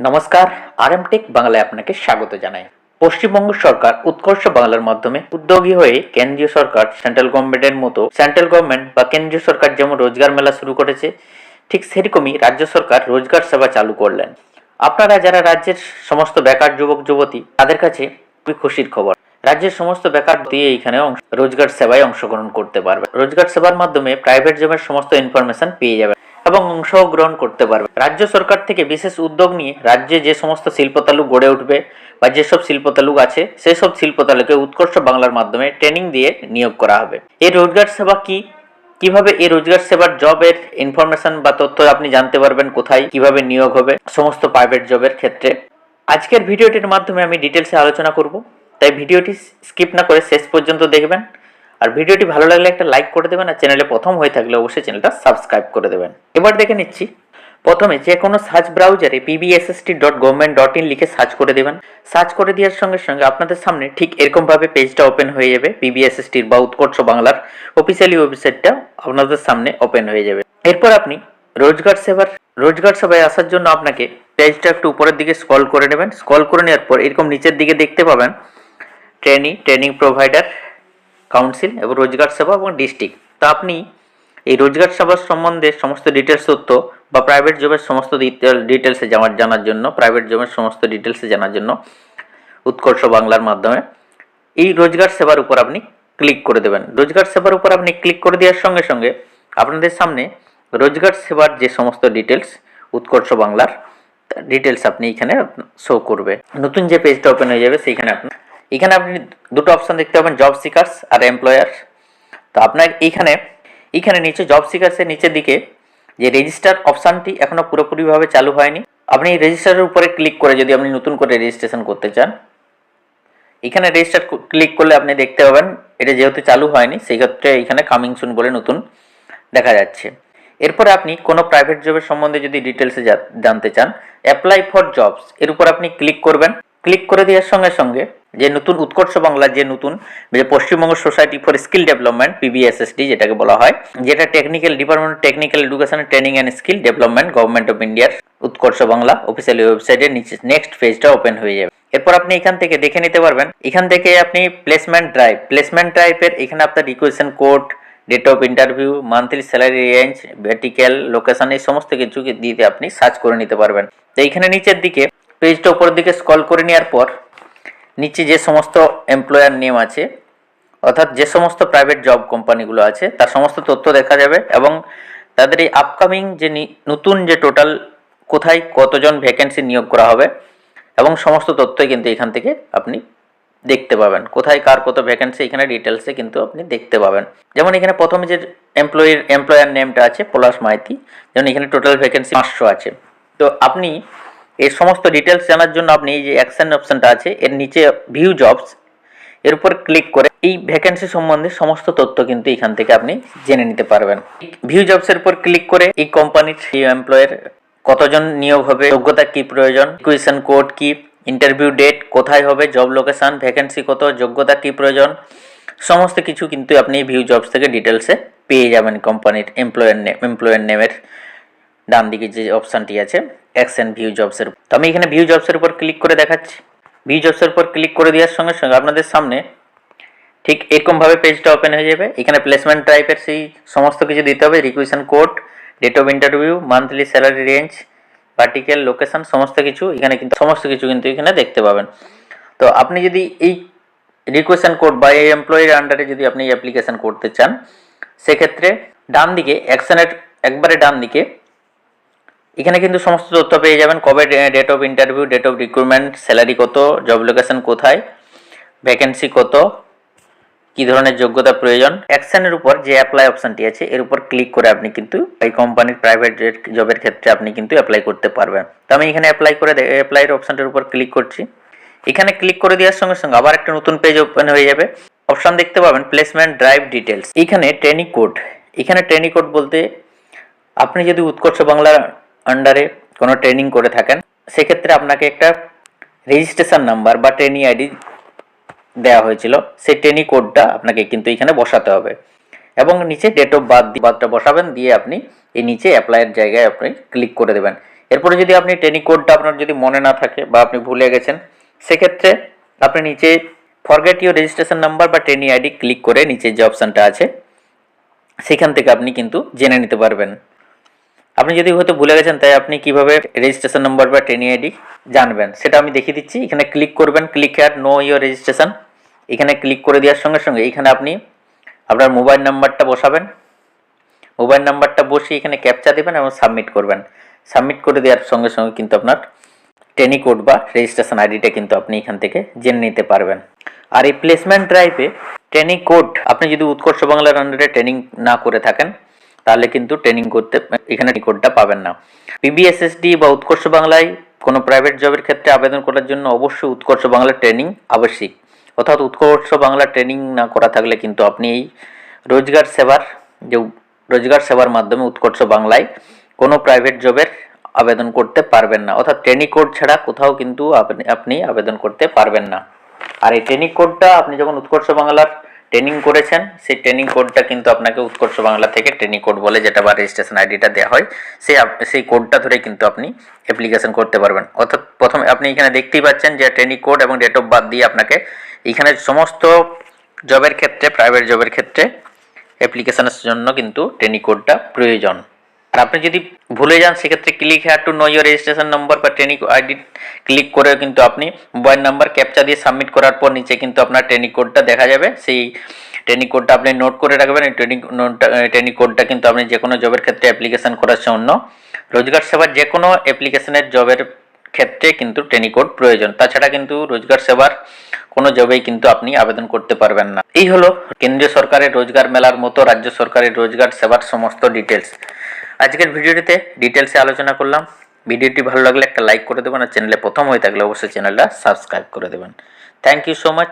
নমস্কার RM take বাংলায় আপনাকে স্বাগত জানাই। পশ্চিমবঙ্গ সরকার উৎকর্ষ বাংলার মাধ্যমে উদ্যোগী হয়ে কেন্দ্রীয় সরকার সেন্ট্রাল গভর্নমেন্টের মতো সেন্ট্রাল গভর্নমেন্ট বা কেন্দ্রীয় সরকার যেমন রোজগার মেলা শুরু করেছে, ঠিক সেরকমই রাজ্য সরকার রোজগার সেবা চালু করলেন। আপনারা যারা রাজ্যের সমস্ত বেকার যুবক, যুবতী, তাদের কাছে খুবই খুশির খবর। রাজ্যের সমস্ত বেকার দিয়ে এইখানে অংশ- রোজগার সেবায় অংশগ্রহণ করতে পারবে রোজগার সেবার মাধ্যমে প্রাইভেট জবের সমস্ত ইনফরমেশন পেয়ে যাবে এবং অংশগ্রহণ করতে পারবে। রাজ্য সরকার থেকে বিশেষ উদ্যোগ নিয়ে রাজ্যে যে সমস্ত শিল্পতালু গড়ে উঠবে বা যেসব শিল্পতালুক আছে সেই সব শিল্পতালুকে উৎকর্ষ বাংলার মাধ্যমে ট্রেনিং দিয়ে নিয়োগ করা হবে। এই রোজগার সেবা কি? কীভাবে এই রোজগার সেবার জবের ইনফরমেশন বা তথ্য আপনি জানতে পারবেন কোথায়, কীভাবে নিয়োগ হবে, সমস্ত প্রাইভেট জবের ক্ষেত্রে? আজকের ভিডিওটির মাধ্যমে আমি ডিটেলসে আলোচনা করব। তাই ভিডিওটি স্কিপ না করে শেষ পর্যন্ত দেখবেন। আর ভিডিওটি ভালো লাগলে একটা লাইক করে দেবেন আর চ্যানেলে প্রথম হয়ে থাকলে অবশ্যই চ্যানেলটা সাবস্ক্রাইব করে দেবেন। এবার দেখে নিচ্ছি। প্রথমে যে কোনো সার্চ ব্রাউজারে PBSST dot government dot in লিখে সার্চ করে দেবেন। সার্চ করে দেওয়ার সঙ্গে সঙ্গে আপনাদের সামনে ঠিক এরকমভাবে পেজটা ওপেন হয়ে যাবে পিবিএসএসটির বা উৎকর্ষ বাংলার অফিসিয়ালি ওয়েবসাইটটা আপনাদের সামনে ওপেন হয়ে যাবে। এরপর আপনি রোজগার সেবার, রোজগার সেবায় আসার জন্য আপনাকে পেজটা একটু উপরের দিকে স্ক্রল করে নেবেন। স্ক্রল করে নেওয়ার পর এরকম নিচের দিকে দেখতে পাবেন। ট্রেনিং ট্রেনিং প্রোভাইডার কাউন্সিল এবং রোজগার সেবা এবং ডিস্ট্রিক্ট। তো আপনি এই রোজগার সেবার সম্বন্ধে সমস্ত ডিটেলস তথ্য বা প্রাইভেট জবের সমস্ত ডিটেলসে জানার জানার জন্য, প্রাইভেট জবের সমস্ত ডিটেলসে জানার জন্য উৎকর্ষ বাংলার মাধ্যমে এই রোজগার সেবার উপর আপনি ক্লিক করে দেবেন। রোজগার সেবার উপর আপনি ক্লিক করে দেওয়ার সঙ্গে সঙ্গে আপনাদের সামনে রোজগার সেবার যে সমস্ত ডিটেলস উৎকর্ষ বাংলার ডিটেলস আপনি এখানে শো করবে। নতুন যে পেজটা ওপেন হয়ে যাবে, সেইখানে আপনি এখানে আপনি দুটো অপশন দেখতে পাবেন জব সিকার্স আর এমপ্লয়ার তো আপনার এইখানে এইখানে নিচে জব সিকার্সের নিচের দিকে যে রেজিস্টার অপশানটি এখনও পুরোপুরিভাবে চালু হয়নি। আপনি রেজিস্টারের উপরে ক্লিক করে যদি আপনি নতুন করে রেজিস্ট্রেশন করতে চান, এখানে রেজিস্টার ক্লিক করলে আপনি দেখতে পাবেন, এটা যেহেতু চালু হয়নি সেই ক্ষেত্রে এখানে কামিং সুন বলে নতুন দেখা যাচ্ছে। এরপরে আপনি কোনো প্রাইভেট জবের সম্বন্ধে যদি ডিটেলসে জানতে চান অ্যাপ্লাই ফর জবস এর উপর আপনি ক্লিক করবেন। ক্লিক করে দেওয়ার সঙ্গে সঙ্গে যে নতুন উৎকর্ষ বাংলার যে নতুন, যে Paschimbanga society for skill development PBSSD যেটাকে বলা হয়, যেটা technical department technical education training and skill development government of ইন্ডিয়ার উৎকর্ষ বাংলা অফিসিয়াল ওয়েবসাইটের নিচে নেক্সট পেজটা ওপেন হয়ে যাবে। এরপর আপনি এখান থেকে দেখে নিতে পারবেন, এখান থেকে আপনি প্লেসমেন্ট ড্রাইভ প্লেসমেন্ট ড্রাইভের এখানে আপনার requisition code date of interview monthly salary range vertical location এই সমস্ত কিছু দিতে আপনি সার্চ করে নিতে পারবেন। তো এইখানে নিচের দিকে পেজটা উপরের দিকে স্ক্রল করে নেওয়ার পর, নিচে যে সমস্ত এমপ্লয়ার নেম আছে, অর্থাৎ যে সমস্ত প্রাইভেট জব কোম্পানিগুলো আছে, তার সমস্ত তথ্য দেখা যাবে এবং তাদের এই আপকামিং যে নতুন যে টোটাল কোথায় কতজন ভ্যাকেন্সি নিয়োগ করা হবে এবং সমস্ত তথ্যই কিন্তু এখান থেকে আপনি দেখতে পাবেন। কোথায় কার কত ভ্যাকেন্সি এখানে ডিটেলসে কিন্তু আপনি দেখতে পাবেন। যেমন এখানে প্রথমে যে এমপ্লয়ির এমপ্লয়ার নেমটা আছে, পলাশ মাইতি। যেমন এখানে টোটাল ভ্যাকেন্সি পাঁচশো আছে। তো আপনি এই সমস্ত ডিটেলস জানার জন্য আপনি এই যে অ্যাকশন অপশনটা আছে, এর নিচে ভিউ জবস এর উপর ক্লিক করে এই ভ্যাকেন্সি সম্বন্ধে সমস্ত তথ্য কিন্তু এখান থেকে আপনি জেনে নিতে পারবেন। ভিউ জবসের উপর ক্লিক করে এই কোম্পানির এমপ্লয়ের কতজন নিয়োগ হবে, যোগ্যতা কি প্রয়োজন ইকুয়েশন কোড কি ইন্টারভিউ ডেট কোথায় হবে জব লোকেশন ভ্যাকেন্সি কত, যোগ্যতা কি প্রয়োজন, সমস্ত কিছু কিন্তু আপনি ভিউ জবস থেকে ডিটেলসে পেয়ে যাবেন কোম্পানির এমপ্লয়ার নেম এমপ্লয়ার নেমের ডান দিকে যে অপশানটি আছে। অ্যাকশন ভিউ জবসের তো আমি এখানে ভিউ জবসের উপর ক্লিক করে দেখাচ্ছি। ভিউ জবসের উপর ক্লিক করে দেওয়ার সঙ্গে সঙ্গে আপনাদের সামনে ঠিক এরকমভাবে পেজটা ওপেন হয়ে যাবে। এখানে প্লেসমেন্ট টাইপের সেই সমস্ত কিছু দিতে হবে। Requisition code date of interview monthly salary range particle location সমস্ত কিছু এখানে কিন্তু সমস্ত কিছু কিন্তু এখানে দেখতে পাবেন। তো আপনি যদি এই রিকোয়েশন কোড বা এই এমপ্লয়ির আন্ডারে যদি আপনি অ্যাপ্লিকেশন করতে চান, সেক্ষেত্রে ডান দিকে অ্যাকশনের একবারে ডান দিকে এখানে কিন্তু সমস্ত তথ্য পেয়ে যাবেন। কবে date of interview date of recruitment salary কত জব লোকেশন কোথায় ভ্যাকেন্সি কত, কি ধরনের যোগ্যতা প্রয়োজন। অ্যাকশনের উপর যে অ্যাপ্লাই অপশানটি আছে, এর উপর ক্লিক করে আপনি কিন্তু এই কোম্পানির প্রাইভেট জবের ক্ষেত্রে আপনি কিন্তু অ্যাপ্লাই করতে পারবেন। তো আমি এখানে অ্যাপ্লাই করে অ্যাপ্লাইয়ের অপশনটার উপর ক্লিক করছি। এখানে ক্লিক করে দেওয়ার সঙ্গে সঙ্গে আবার একটা নতুন পেজ ওপেন হয়ে যাবে। অপশন দেখতে পাবেন প্লেসমেন্ট ড্রাইভ ডিটেলস এখানে ট্রেনিং কোড এখানে ট্রেনিং কোড বলতে, আপনি যদি উৎকর্ষ বাংলার আন্ডারে কোনো ট্রেনিং করে থাকেন, সেক্ষেত্রে আপনাকে একটা রেজিস্ট্রেশন নাম্বার বা ট্রেনিং আইডি দেওয়া হয়েছিল। সেই ট্রেনিং কোডটা আপনাকে কিন্তু এখানে বসাতে হবে। এবং নিচে ডেট অফ বার্থ বার্থটা বসাবেন, দিয়ে আপনি এই নিচে অ্যাপ্লাইয়ের জায়গায় আপনি ক্লিক করে দেবেন। এরপরে যদি আপনি ট্রেনিং কোডটা আপনার যদি মনে না থাকে বা আপনি ভুলে গেছেন, সেক্ষেত্রে আপনি নিচে ফরগেট ইউর রেজিস্ট্রেশন নাম্বার বা ট্রেনিং আইডি ক্লিক করে নিচে যে অপশানটা আছে, সেখান থেকে আপনি কিন্তু জেনে নিতে পারবেন। আপনি যদি হয়তো ভুলে গেছেন, তাই আপনি কীভাবে রেজিস্ট্রেশন নাম্বার বা ট্রেনিং আইডি জানবেন, সেটা আমি দেখিয়ে দিচ্ছি। এখানে ক্লিক করবেন click here know your registration এখানে ক্লিক করে দেওয়ার সঙ্গে সঙ্গে এখানে আপনি আপনার মোবাইল নাম্বারটা বসাবেন। মোবাইল নাম্বারটা বসিয়ে এখানে ক্যাপচা দেবেন এবং সাবমিট করবেন। সাবমিট করে দেওয়ার সঙ্গে সঙ্গে কিন্তু আপনার ট্রেনি কোড বা রেজিস্ট্রেশন আইডিটা কিন্তু আপনি এখান থেকে জেনে নিতে পারবেন। আর এই প্লেসমেন্ট ড্রাইভে ট্রেনিং কোড আপনি যদি উৎকর্ষ বাংলার আন্ডারে ট্রেনিং না করে থাকেন তাহলে কিন্তু ট্রেনিং করতে, এখানে কোডটা পাবেন না। পিবিএসএসডি বা উৎকর্ষ বাংলায় কোনো প্রাইভেট জবের ক্ষেত্রে আবেদন করার জন্য অবশ্যই উৎকর্ষ বাংলা ট্রেনিং আবশ্যিক। অর্থাৎ উৎকর্ষ বাংলা ট্রেনিং না করা থাকলে কিন্তু আপনি এই রোজগার সেবার, যে রোজগার সেবার মাধ্যমে উৎকর্ষ বাংলায় কোনো প্রাইভেট জবের আবেদন করতে পারবেন না। অর্থাৎ ট্রেনিং কোড ছাড়া কোথাও কিন্তু আপনি আপনি আবেদন করতে পারবেন না। আর এই ট্রেনিং কোডটা আপনি যখন উৎকর্ষ বাংলার ট্রেনিং করেছেন, সেই ট্রেনিং কোডটা কিন্তু আপনাকে উৎকর্ষ বাংলা থেকে ট্রেনিং কোড বলে যেটা বা রেজিস্ট্রেশন আইডিটা দেওয়া হয়, সেই সেই কোডটা ধরে কিন্তু আপনি অ্যাপ্লিকেশন করতে পারবেন। অর্থাৎ প্রথমে আপনি এখানে দেখতেই পাচ্ছেন যে ট্রেনিং কোড এবং ডেট অফ বার্থ দিয়ে আপনাকে এখানে সমস্ত জবের ক্ষেত্রে প্রাইভেট জবের ক্ষেত্রে অ্যাপ্লিকেশনের জন্য কিন্তু ট্রেনিং কোডটা প্রয়োজন। আর আপনি যদি ভুলে যান, সেক্ষেত্রে click here to know your registration number বা ট্রেনিং আইডি ক্লিক করে কিন্তু আপনি মোবাইল নাম্বার ক্যাপচা দিয়ে সাবমিট করার পর নিচে কিন্তু আপনার ট্রেনিং কোডটা দেখা যাবে। সেই ট্রেনিং কোডটা আপনি নোট করে রাখবেন। এই ট্রেনিং ট্রেনিং কোডটা কিন্তু আপনি যে কোনো জবের ক্ষেত্রে অ্যাপ্লিকেশন করার জন্য রোজগার সেবার যে কোনো অ্যাপ্লিকেশনের জবের ক্ষেত্রে কিন্তু ট্রেনিং কোড প্রয়োজন। তাছাড়া কিন্তু রোজগার সেবার কোনো জবেই কিন্তু আপনি আবেদন করতে পারবেন না। এই হলো কেন্দ্রীয় সরকারের রোজগার মেলার মতো রাজ্য সরকারের রোজগার সেবার সমস্ত ডিটেলস আজকের ভিডিওটিতে ডিটেলসে আলোচনা করলাম। ভিডিওটি ভালো লাগলে একটা লাইক করে দেবেন আর চ্যানেলে প্রথম হয়ে থাকলে অবশ্যই চ্যানেলটা সাবস্ক্রাইব করে দেবেন। Thank you so much